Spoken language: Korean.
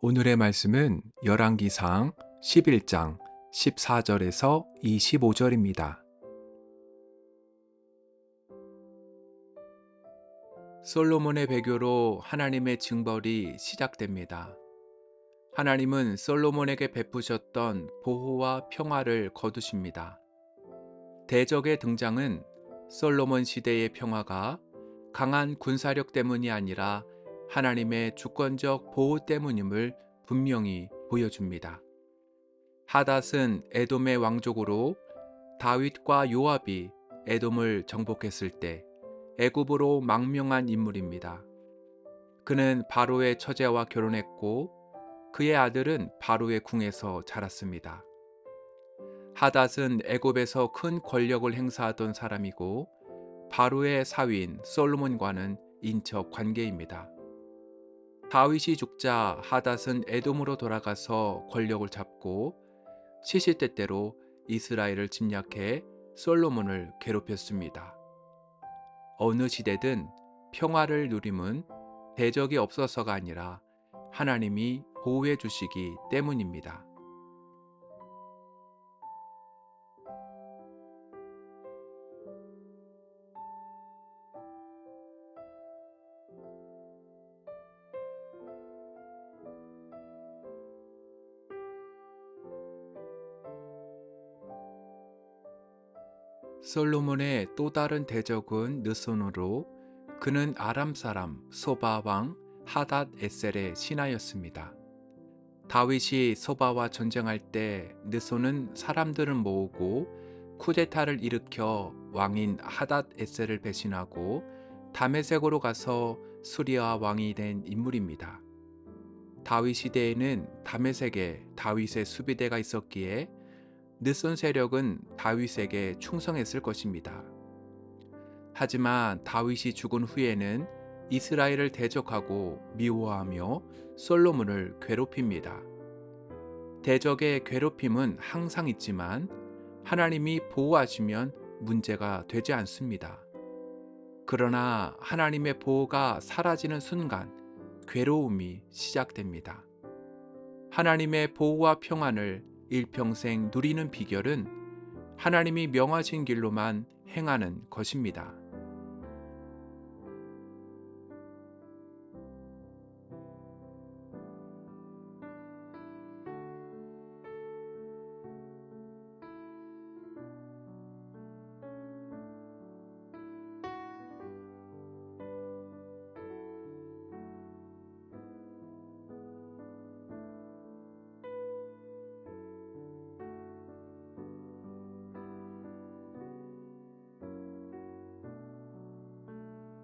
오늘의 말씀은 열왕기상 11장 14절에서 25절입니다. 솔로몬의 배교로 하나님의 징벌이 시작됩니다. 하나님은 솔로몬에게 베푸셨던 보호와 평화를 거두십니다. 대적의 등장은 솔로몬 시대의 평화가 강한 군사력 때문이 아니라 하나님의 주권적 보호 때문임을 분명히 보여줍니다. 하닷은 에돔의 왕족으로 다윗과 요압이 에돔을 정복했을 때 애굽으로 망명한 인물입니다. 그는 바로의 처제와 결혼했고 그의 아들은 바로의 궁에서 자랐습니다. 하닷은 애굽에서 큰 권력을 행사하던 사람이고 바로의 사위인 솔로몬과는 인척 관계입니다. 다윗이 죽자 하닷은 에돔으로 돌아가서 권력을 잡고 시시때때로 이스라엘을 침략해 솔로몬을 괴롭혔습니다. 어느 시대든 평화를 누림은 대적이 없어서가 아니라 하나님이 보호해 주시기 때문입니다. 솔로몬의 또 다른 대적은 느손으로 그는 아람 사람 소바 왕 하닷 에셀의 신하였습니다. 다윗이 소바와 전쟁할 때 느손은 사람들을 모으고 쿠데타를 일으켜 왕인 하닷 에셀을 배신하고 다메섹으로 가서 수리아 왕이 된 인물입니다. 다윗 시대에는 다메섹에 다윗의 수비대가 있었기에 느손 세력은 다윗에게 충성했을 것입니다. 하지만 다윗이 죽은 후에는 이스라엘을 대적하고 미워하며 솔로몬을 괴롭힙니다. 대적의 괴롭힘은 항상 있지만 하나님이 보호하시면 문제가 되지 않습니다. 그러나 하나님의 보호가 사라지는 순간 괴로움이 시작됩니다. 하나님의 보호와 평안을 일평생 누리는 비결은 하나님이 명하신 길로만 행하는 것입니다.